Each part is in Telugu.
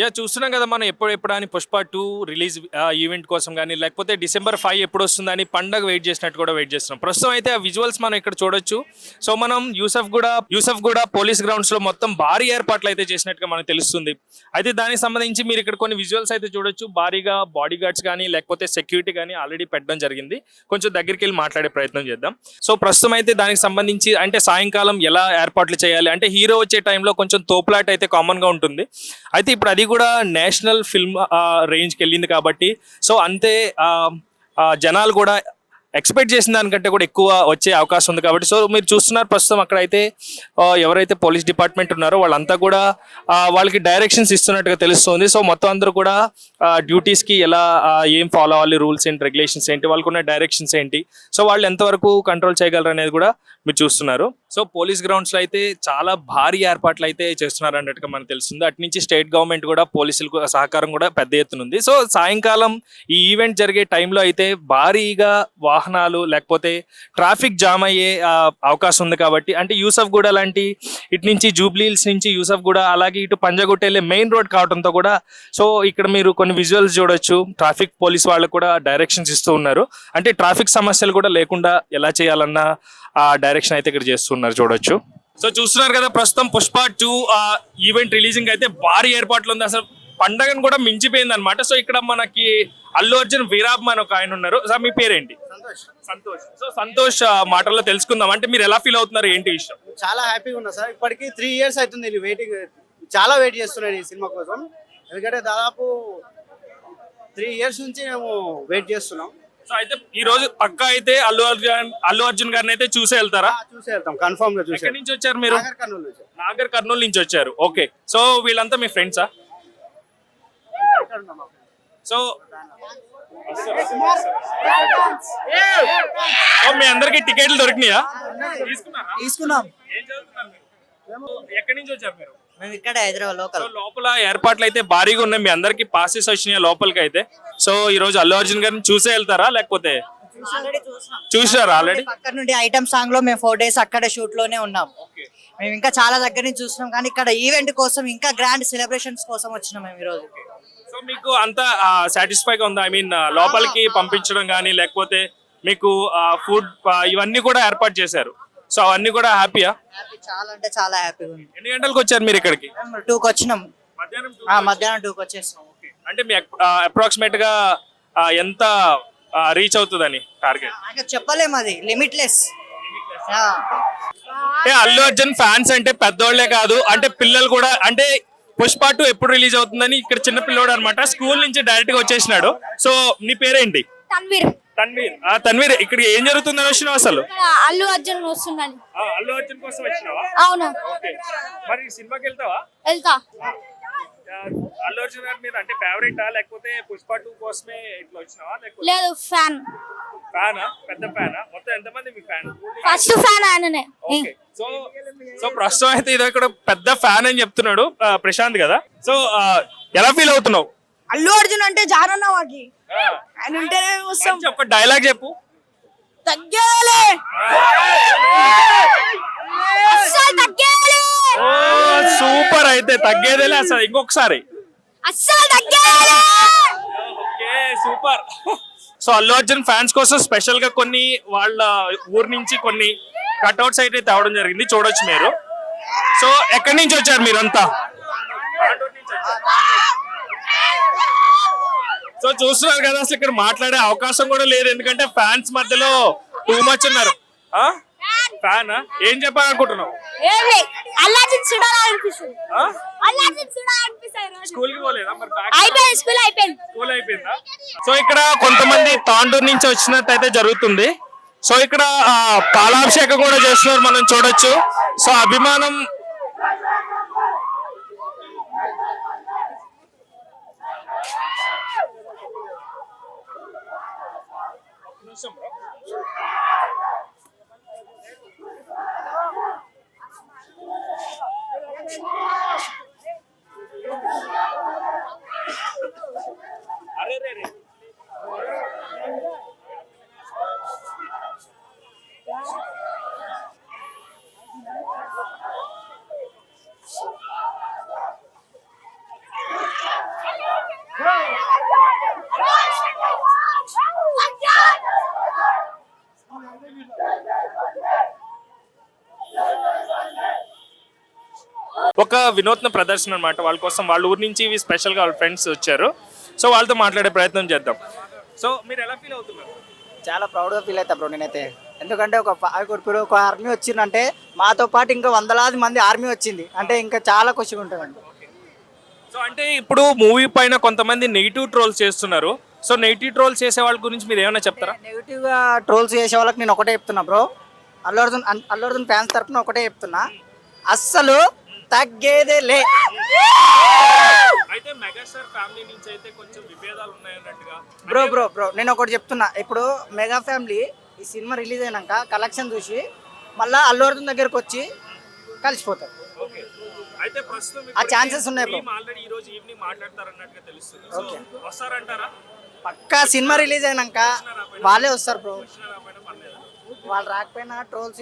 యా చూస్తున్నాం కదా మనం ఎప్పుడు ఎప్పుడు అని పుష్ప టూ రిలీజ్ ఈవెంట్ కోసం కానీ లేకపోతే డిసెంబర్ ఫైవ్ ఎప్పుడు వస్తుందని పండగ వెయిట్ చేసినట్టు కూడా వెయిట్ చేస్తున్నాం. ప్రస్తుతం అయితే ఆ విజువల్స్ మనం ఇక్కడ చూడొచ్చు. సో మనం యూసఫ్ కూడా యూసఫ్ కూడా పోలీస్ గ్రౌండ్స్లో మొత్తం భారీ ఏర్పాట్లు అయితే చేసినట్టుగా మనకు తెలుస్తుంది. అయితే దానికి సంబంధించి మీరు ఇక్కడ కొన్ని విజువల్స్ అయితే చూడొచ్చు. భారీగా బాడీ గార్డ్స్ కానీ లేకపోతే సెక్యూరిటీ కానీ ఆల్రెడీ పెట్టడం జరిగింది. కొంచెం దగ్గరికి వెళ్ళి మాట్లాడే ప్రయత్నం చేద్దాం. సో ప్రస్తుతం అయితే దానికి సంబంధించి అంటే సాయంకాలం ఎలా ఏర్పాట్లు చేయాలి? అంటే హీరో వచ్చే టైంలో కొంచెం తోపులాట అయితే కామన్గా ఉంటుంది. అయితే ఇప్పుడు అది కూడా నేషనల్ ఫిల్మ్ రేంజ్కి వెళ్ళింది కాబట్టి. సో అంతే జనాలు కూడా ఎక్స్పెక్ట్ చేసిన దానికంటే కూడా ఎక్కువ వచ్చే అవకాశం ఉంది కాబట్టి. సో మీరు చూస్తున్నారు ప్రస్తుతం అక్కడైతే ఎవరైతే పోలీస్ డిపార్ట్మెంట్ ఉన్నారో వాళ్ళంతా కూడా వాళ్ళకి డైరెక్షన్స్ ఇస్తున్నట్టుగా తెలుస్తుంది. సో మొత్తం అందరూ కూడా డ్యూటీస్కి ఎలా ఏం ఫాలో అవ్వాలి రూల్స్ ఏంటి రెగ్యులేషన్స్ ఏంటి వాళ్ళకున్న డైరెక్షన్స్ ఏంటి. సో వాళ్ళు ఎంతవరకు కంట్రోల్ చేయగలరు అనేది కూడా మీరు చూస్తున్నారు. సో పోలీస్ గ్రౌండ్స్లో అయితే చాలా భారీ ఏర్పాట్లు అయితే చేస్తున్నారు అన్నట్టుగా మనకు తెలుస్తుంది. అటు నుంచి స్టేట్ గవర్నమెంట్ కూడా పోలీసులకు సహకారం కూడా పెద్ద ఎత్తున ఉంది. సో సాయంకాలం ఈ ఈవెంట్ జరిగే టైంలో అయితే భారీగా వాహనాలు లేకపోతే ట్రాఫిక్ జామ్ అయ్యే అవకాశం ఉంది కాబట్టి అంటే యూసఫ్ గూడ లాంటి ఇటు నుంచి జూబ్లీహిల్స్ నుంచి యూసఫ్ గూడ అలాగే ఇటు పంజగుట్ట వెళ్ళే మెయిన్ రోడ్ కావడంతో కూడా సో ఇక్కడ మీరు కొన్ని విజువల్స్ చూడొచ్చు. ట్రాఫిక్ పోలీస్ వాళ్ళు కూడా డైరెక్షన్స్ ఇస్తూ ఉన్నారు. అంటే ట్రాఫిక్ సమస్యలు కూడా లేకుండా ఎలా చేయాలన్న ఆ డైరెక్షన్ అయితే ఇక్కడ చేస్తున్నారు చూడొచ్చు. సో చూస్తున్నారు కదా ప్రస్తుతం పుష్ప టూ ఈవెంట్ రిలీజింగ్ అయితే భారీ ఏర్పాట్లు ఉంది. అసలు పండగను కూడా మించిపోయింది అనమాట సో ఇక్కడ మనకి అల్లు అర్జున్ వీరాబ్ అని ఒక ఆయన ఉన్నారు. సార్ మీ పేరేంటి? సంతోష్. సో సంతోష్ ఆ, మాటల్లో తెలుసుకుందాం. అంటే మీరు ఎలా ఫీల్ అవుతున్నారు? ఏంటి విషయం? చాలా హ్యాపీగా ఉన్నా సార్. ఇప్పటికి త్రీ ఇయర్స్ అవుతుంది నేను వెయిటింగ్ చాలా వెయిట్ చేస్తున్నాను ఈ సినిమా కోసం. ఎందుకంటే దాదాపు త్రీ ఇయర్స్ నుంచి మేము వెయిట్ చేస్తున్నాం. సో అయితే ఈ రోజు పక్కా అయితే అల్లు అర్జున్ అల్లు అర్జున్ గారిని అయితే చూసే వెళ్తారా? చూసే వెళ్తాం. కన్ఫర్మ్గా చూసే ఎక్కడి నుంచి వచ్చారు మీరు? నాగర్ కర్నూలు నుంచి. నాగర్ కర్నూలు నుంచి వచ్చారు. ఓకే సో వీళ్ళంతా మీ ఫ్రెండ్సా. సో సో మీ అందరికి టికెట్లు దొరికినాయా? తీసుకున్నారా తీసుకున్నాం. ఏం చదువుతున్నారు మీరు? ఎక్కడి నుంచి వచ్చారు మీరు? మేము ఇక్కడ హైదరాబాద్ లోకల్ లోపల ఏర్పాట్లు అయితే భారీగా ఉన్నాయి. మీ అందరికి పాసెస్ వచ్చినాయి లోపలికి అయితే సో ఈ రోజు అల్లు అర్జున్ గారిని చూసే వెళ్తారా? లేకపోతే చూసారా ఆల్రెడీ పక్కన నుండి ఐటమ్ సాంగ్లో మేము ఫోర్ డేస్ అక్కడే షూట్లోనే ఉన్నాం. మేము ఇంకా చాలా దగ్గర నుంచి చూస్తున్నాం కానీ ఇక్కడ ఈవెంట్ కోసం ఇంకా గ్రాండ్ సెలబ్రేషన్స్ కోసం వచ్చినాం మేము ఈరోజు సో మీకు అంత సాటిస్ఫైగా ఉందా? ఐ మీన్ లోపలికి పంపించడం కానీ లేకపోతే మీకు ఫుడ్ ఇవన్నీ కూడా ఏర్పాటు చేశారు. సో అవన్నీ కూడా హ్యాపీయా? హ్యాపీ చాలా అంటే చాలా హ్యాపీగా ఉంది. ఎన్ని గంటలకు వచ్చారు మీరు ఇక్కడికి? టూకి వచ్చినాం. మధ్యాహ్నం ఆ, మధ్యాహ్నం టూకి వచ్చేసాం. అంటే మీ అప్రాక్సిమేట్గా ఆ, ఎంత రీచ్ అవుతుందని టార్గెట్ ఇంకా చెప్పలేము అది. లిమిట్లెస్ అంటే అల్లు అర్జున్ ఫ్యాన్స్ అంటే పెద్దోళ్ళే కాదు. అంటే పిల్లలు కూడా అంటే పుష్ప టూ ఎప్పుడు రిలీజ్ అవుతుందని ఇక్కడ చిన్న పిల్లోడు అనమాట స్కూల్ నుంచి డైరెక్ట్గా వచ్చేసినాడు. సో నీ పేరేంటి? తన్వీర్. తన్వీర్. ఆ తన్వీర్ ఇక్కడ ఏం జరుగుతుందని వచ్చినావు అసలు? అల్లు అర్జున్ వస్తుందని ఆ, అల్లు అర్జున్ కోసం వచ్చినావా? అవును. ఓకే. మరి సినిమాకి వెళ్తావా? వెళ్తా. ఆ, అల్లు అర్జున్ గారి మీద అంటే ఫేవరెటా లేకపోతే పుష్ప టూ కోసమే ఇట్లా వచ్చినావా? లేకపోతే లేదు ఫ్యాన్. ఫ్యానా? పెద్ద ఫ్యానా? మొత్తం ఎంతమంది మీ ఫ్యాన్? ఫస్ట్ ఫ్యాన్ ఆయననే. ఓకే. సో సో ప్రస్తుతం అయితే ఇది ఇక్కడ పెద్ద ఫ్యాన్ అని చెప్తున్నాడు ఆ, ప్రశాంత్ కదా. సో ఆ, ఎలా ఫీల్ అవుతున్నావు? అల్లు అర్జున్ అంటే జానన్న మాకి ఆయన ఉంటేనే వస్తాం. ఒక డైలాగ్ చెప్పు. తగ్గేలే. సూపర్ అయితే తగ్గేదేలే అసలు. ఇంకొకసారి. Super. So Allu Arjun fans కోసం స్పెషల్గా కొన్ని వాళ్ళ ఊరు నుంచి కొన్ని కట్అవుట్స్ అయితే తేవడం జరిగింది. చూడొచ్చు మీరు. సో ఎక్కడి నుంచి వచ్చారు మీరంతా? సో చూస్తున్నారు కదా అసలు ఇక్కడ మాట్లాడే అవకాశం కూడా లేదు. ఎందుకంటే ఫ్యాన్స్ మధ్యలో టూ మచ్ ఉన్నారు. ఫ్యాన్? ఏం చెప్పాలనుకుంటున్నావు? ఏమి? అల్లాజిన్ చూడాలనిపిస్తుంది. ఆ? అల్లాజిన్ చూడాలనిపిస్తుంది స్కూల్కి పోలేదా మరి back? అయిపోయింది స్కూల్ అయిపోయింది. స్కూల్ అయిపోయిందా? సో ఇక్కడ కొంతమంది తాండూరు నుంచి వచ్చినట్టు అయితే జరుగుతుంది. సో ఇక్కడ ఆ, పాలాభిషేకం కూడా చేస్తున్నారు మనం చూడొచ్చు. సో అభిమానం ఒక వినూత్న ప్రదర్శన అనమాట వాళ్ళ కోసం వాళ్ళ ఊరి నుంచి ఇవి స్పెషల్గా వాళ్ళ ఫ్రెండ్స్ వచ్చారు. సో వాళ్ళతో మాట్లాడే ప్రయత్నం చేద్దాం. సో మీరు ఎలా ఫీల్ అవుతున్నారు? చాలా ప్రౌడ్గా ఫీల్ అవుతా బ్రో నేనైతే. ఎందుకంటే ఒక ఇప్పుడు ఒక ఆర్మీ వచ్చిందంటే మాతో పాటు ఇంకా వందలాది మంది ఆర్మీ వచ్చింది. అంటే ఇంకా చాలా ఖుషిగా ఉంటుందండి. సో అంటే ఇప్పుడు మూవీ పైన కొంతమంది నెగిటివ్ ట్రోల్స్ చేస్తున్నారు. సో నెగిటివ్ ట్రోల్స్ చేసే వాళ్ళ గురించి మీరు ఏమైనా చెప్తారా? నెగిటివ్గా ట్రోల్స్ చేసే వాళ్ళకి నేను ఒకటే చెప్తున్నా బ్రో అల్లు అర్జున్ అల్లు అర్జున్ ఫ్యాన్స్ తరపున ఒకటే చెప్తున్నా. అస్సలు తగ్గేదే లే అయితే మెగాస్టార్ ఫ్యామిలీ నుంచి అయితే కొంచెం విభేదాలు ఉన్నాయన్నట్టుగా. బ్రో బ్రో బ్రో నేను ఒకటి చెప్తున్నా. ఇప్పుడు మెగా ఫ్యామిలీ ఈ సినిమా రిలీజ్ అయినాక కలెక్షన్ చూసి మళ్ళా అల్లు అర్జున్ దగ్గరకు వచ్చి కలిసిపోతారు. ఓకే. అయితే ప్రస్తుతం ఆ chances ఉన్నాయి bro. ఆల్రెడీ ఈ రోజు ఈవినింగ్ మాట్లాడతారన్నట్టుగా తెలుస్తుంది. సో వస్తారంటారా? పక్కా సినిమా రిలీజ్ అయినాక వాళ్ళే వస్తారు బ్రో? వాళ్ళు రాకపోయినా ట్రోల్స్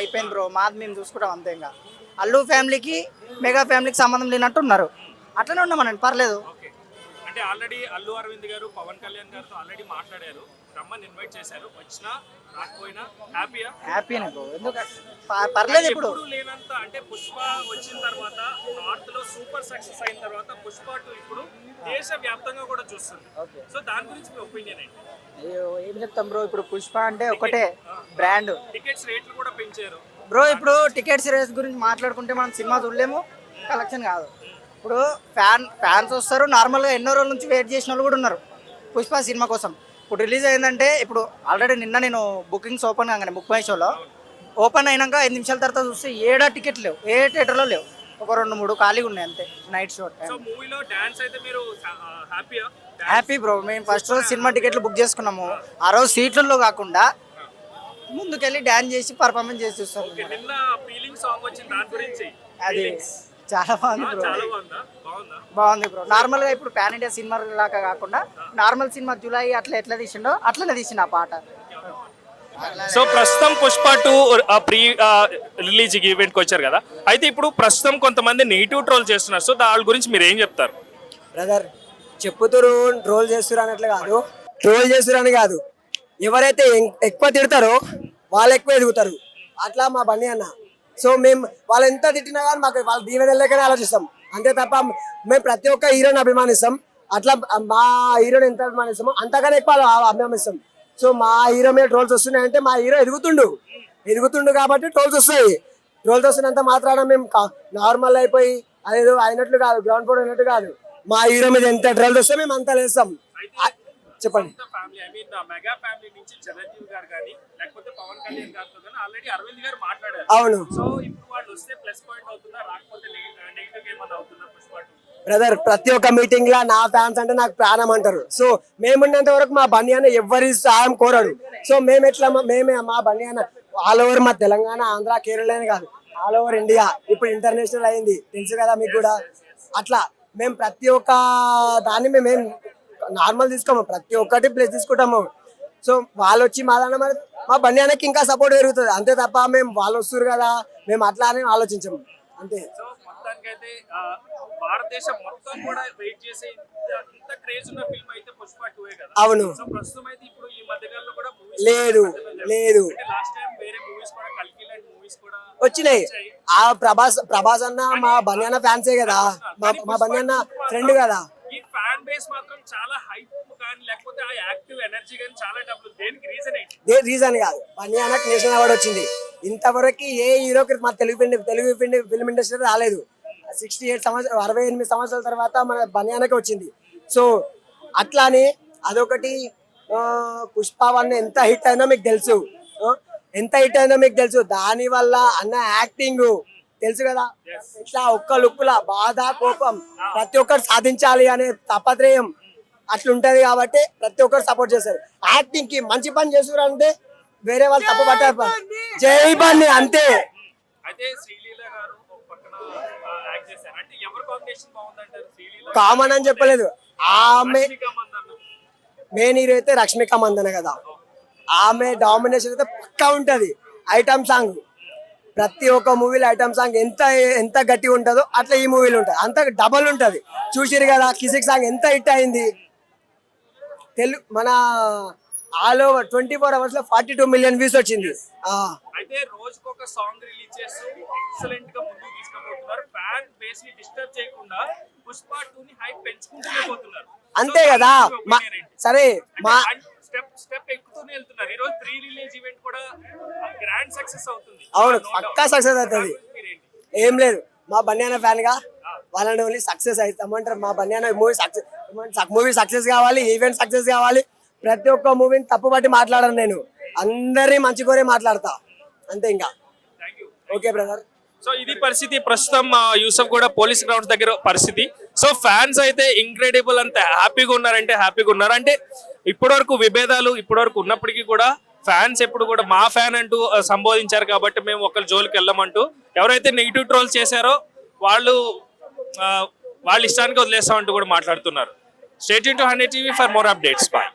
అయిపోయింది బ్రో. మాది మేము చూసుకుంటాం అంతే ఇంకా. అల్లు ఫ్యామిలీకి మెగా ఫ్యామిలీకి సంబంధం లేనట్టు ఉన్నారు అట్లనే ఉన్నామనండి పర్లేదు. ఓకే. అంటే ఆల్రెడీ అల్లు అరవింద్ గారు పవన్ కళ్యాణ్ గారితో ఆల్రెడీ మాట్లాడారు. రమ్మని ఇన్వైట్ చేశారు. వచ్చినా రాకపోయినా హ్యాపీయా? హ్యాపీనే బ్రో. పర్లేదు ఇప్పుడు. లేనంత అంటే పుష్ప వచ్చిన తర్వాత నార్త్లో సూపర్ సక్సెస్ అయిన తర్వాత పుష్ప టూ ఇప్పుడు దేశ వ్యాప్తంగా కూడా చూస్తుంది. సో దాని గురించి మీ ఒపీనియన్ ఏంటి? అయ్యో ఏం చెప్తాం బ్రో? ఇప్పుడు పుష్ప అంటే ఒకటే బ్రాండ్. టికెట్స్ రేట్లు కూడా పెంచారు. బ్రో ఇప్పుడు టికెట్ సిరీస్ గురించి మాట్లాడుకుంటే మనం సినిమా చూడలేము. కలెక్షన్ కాదు. ఇప్పుడు ఫ్యాన్ ఫ్యాన్స్ వస్తారు. నార్మల్గా ఎన్నో రోజుల నుంచి వెయిట్ చేసిన వాళ్ళు కూడా ఉన్నారు. పుష్ప సినిమా కోసం. ఇప్పుడు రిలీజ్ అయిందంటే ఇప్పుడు ఆల్రెడీ నిన్న నేను బుకింగ్స్ ఓపెన్ కాగానే బుక్ మై షోలో ఓపెన్ అయినాక ఐదు నిమిషాల తర్వాత చూస్తే ఏడా టికెట్ లేవు. ఏ థియేటర్లో లేవు. ఒక రెండు మూడు ఖాళీగా ఉన్నాయి అంతే. Night show happy bro. మేము ఫస్ట్ రోజు సినిమా టికెట్లు బుక్ చేసుకున్నాము. ఆ రోజు సీట్లలో కాకుండా ముందుకెళ్ళి డ్యాన్స్ చేసి పర్ఫార్మెన్స్ చేసి చూస్తాం నిన్న ఫీలింగ్ సాంగ్ వచ్చింది దాని గురించి. అది చాలా బాగుంది బ్రో. బాగుందా? బాగుందా? బాగుంది బ్రో. నార్మల్గా ఇప్పుడు పాన్ ఇండియా సినిమా లాగా కాకుండా నార్మల్ సినిమా జూలై అట్లా ఎట్లా తీసిండో అట్లనే తీసిండు ఆ పాట. సో ప్రస్తుతం పుష్ప టూ ప్రీ రిలీజ్ ఈవెంట్కి వచ్చారు కదా. అయితే ఇప్పుడు ప్రస్తుతం కొంతమంది నెగిటివ్ ట్రోల్ చేస్తున్నారు. సో దాని గురించి మీరు ఏం చెప్తారు? బ్రదర్ చెప్పుతురు ట్రోల్ చేస్తురు అన్నట్లు కాదు. ట్రోల్ చేస్తురు అని కాదు. ఎవరైతే ఎం- ఎక్కువ తిడతారో వాళ్ళు ఎక్కువ ఎదుగుతారు. అట్లా మా బండి అన్న. సో మేము వాళ్ళు ఎంత తిట్టినా కానీ మాకు వాళ్ళ దీవెన లెక్కనే ఆలోచిస్తాం. అంతే తప్ప మేము ప్రతి ఒక్క హీరోని అభిమానిస్తాం. అట్లా మా హీరోని ఎంత అభిమానిస్తామో అంతకన్నా ఎక్కువ అభిమానిస్తాం. సో మా హీరో మీద ట్రోల్స్ వస్తున్నాయంటే మా హీరో ఎదుగుతుండు. ఎదుగుతుండు కాబట్టి ట్రోల్స్ వస్తాయి. ట్రోల్స్ వస్తున్నంత మాత్రాన మేము నార్మల్ అయిపోయి అదేదో అయినట్లు కాదు గ్రౌండ్ ఫ్లోర్ అయినట్టు కాదు. మా హీరో మీద ఎంత ట్రోల్స్ వస్తే మేము అంత లేస్తాం. చెప్పండి. Family I mean mega family నుంచి చిరంజీవి గారు కానీ లేకపోతే పవన్ కళ్యాణ్ గారితో కానీ ఆల్రెడీ అరవింద్ గారు మాట్లాడారు. అవును. సో ఇప్పుడు వాళ్ళు వస్తే ప్లస్ పాయింట్ అవుతుందా రాకపోతే నెగిటివ్ ఏమన్నా అవుతుందా పుష్ప టూ బ్రదర్ ప్రతి ఒక్క మీటింగ్ లా నా ఫ్యాన్స్ అంటే నాకు ప్రాణం అంటారు. సో మేమున్నంత వరకు మా బండి అన్న ఎవరి సాయం కోరాడు. సో మేము ఎట్లా మేమే మా బండి అన్న ఆల్ ఓవర్ మా తెలంగాణ ఆంధ్ర కేరళ అని కాదు ఆల్ ఓవర్ ఇండియా ఇప్పుడు ఇంటర్నేషనల్ అయింది. తెలుసు కదా మీకు కూడా. అట్లా మేము ప్రతి ఒక్క దాన్ని మేమేం నార్మల్ తీసుకోము ప్రతి ఒక్కటి ప్లేస్ తీసుకుంటాము. సో వాళ్ళు వచ్చి మా దాని మరి మా బండి అన్నకి ఇంకా సపోర్ట్ పెరుగుతుంది. అంతే తప్ప మేము వాళ్ళు వస్తారు కదా మేము అట్లా అని ఆలోచించము. అంతే. సో మొత్తానికైతే ఆ, భారతదేశం మొత్తం కూడా వెయిట్ చేసే ఇంత- ఇంత క్రేజ్ ఉన్న ఫిల్మ్ అయితే పుష్ప టూ కదా. అవును. సో ప్రస్తుతం అయితే ఇప్పుడు ఈ మధ్యకాలంలో కూడా మూవీస్ లేదు లేదు. లాస్ట్ టైం వేరే మూవీస్ కూడా కల్కి లాంటి మూవీస్ కూడా వచ్చినాయి. ఆ ప్రభాస్ ప్రభాస్ అన్న మా బన్యాన ఫ్యాన్సే కదా. మా మా బన్యాన ఫ్రెండ్ కదా. ఫ్యాన్ బేస్ మాత్రం చాలా హైప్ కానీ లేకపోతే ఆ యాక్టివ్ ఎనర్జీ కానీ చాలా డబ్బులు. దేనికి రీజన్ ఏంటి? రీజన్ కాదు. బన్యానకు నేషనల్ అవార్డు వచ్చింది. ఇంతవరకు ఏ హీరోకి మా తెలుగు పిండి తెలుగు పిండి ఫిల్మ్ ఇండస్ట్రీ రాలేదు. సిక్స్టీ ఎయిట్ సంవత్సరాలు అరవై ఎనిమిది సంవత్సరాల తర్వాత మన బన్యానకి వచ్చింది. సో అట్లానే అదొకటి పుష్ప వన్ ఎంత హిట్ అయినా మీకు తెలుసు. ఎంత హిట్ అయినా మీకు తెలుసు. దానివల్ల అన్న యాక్టింగ్ తెలుసు కదా? ఇట్లా ఒక్క లుక్కులా బాధ కోపం ప్రతి ఒక్కరు సాధించాలి అనే తపత్రయం అట్లుంటది కాబట్టి ప్రతి ఒక్కరు సపోర్ట్ చేస్తారు. యాక్టింగ్కి మంచి పని చేస్తారు అంటే వేరే వాళ్ళు తప్పు పట్టారు. జై బండి అంతే. కామన్ అని చెప్పలేదు. ఆమె మెయిన్ హీరో అయితే రష్మిక మందన కదా. ఆమె డామినేషన్ అయితే పక్కా ఉంటది. ఐటమ్ సాంగ్ ప్రతి ఒక్క మూవీలో ఐటమ్ సాంగ్ ఎంత ఎంత గట్టి ఉంటుందో అట్లా ఈ మూవీలో ఉంటుంది. అంత డబల్ ఉంటది. చూసిరు కదా కిసిక్ సాంగ్ ఎంత హిట్ అయింది. తెలుగు మన ఆల్ ఓవర్ ట్వంటీ ఫోర్ అవర్స్లో ఫార్టీ టూ మిలియన్ వ్యూస్ వచ్చింది. ఆ, అయితే రోజుకొక సాంగ్ రిలీజ్ చేస్తూ ఎక్సలెంట్గా ముందుకు తీసుకుపోతున్నారు. ఫ్యాన్ బేస్ని డిస్టర్బ్ చేయకుండా పుష్ప టూ ని హైప్ పెంచుకుంటూనే పోతున్నారు. అంతే కదా. సరే మా స్టెప్ స్టెప్ ఎక్కుతూనే వెళ్తున్నారు. ఈ రోజు ప్రీ రిలీజ్ ఈవెంట్ కూడా అవును పక్కా. సక్సెస్ అవుతుంది? ఏం లేదు మా బన్యాన ఫ్యాన్గా వాళ్ళని ఓన్లీ సక్సెస్ అవుతామంటారు మా బన్యాన మూవీ సక్సెస్ మూవీ సక్సెస్ కావాలి ఈవెంట్ సక్సెస్ కావాలి. ప్రతి ఒక్క మూవీని తప్పు పట్టి మాట్లాడను నేను. అందరినీ మంచి కోరే మాట్లాడతా. అంతే ఇంకా. ఓకే బ్రదర్ సో ఇది పరిస్థితి. ప్రస్తుతం యూసఫ్ కూడా పోలీస్ గ్రౌండ్స్ దగ్గర పరిస్థితి. సో ఫ్యాన్స్ అయితే ఇంక్రెడిబుల్ అంత హ్యాపీగా ఉన్నారంటే హ్యాపీగా ఉన్నారు. అంటే ఇప్పటివరకు విభేదాలు ఇప్పటివరకు ఉన్నప్పటికీ కూడా ఫ్యాన్స్ ఎప్పుడు కూడా మా ఫ్యాన్ అంటూ సంబోధించారు కాబట్టి మేము ఒకరి జోలికి వెళ్ళమంటూ ఎవరైతే నెగిటివ్ ట్రోల్ చేశారో వాళ్ళు ఆ, వాళ్ళ ఇష్టానికి వదిలేస్తామంటూ కూడా మాట్లాడుతున్నారు. State two hundred TV for more updates bye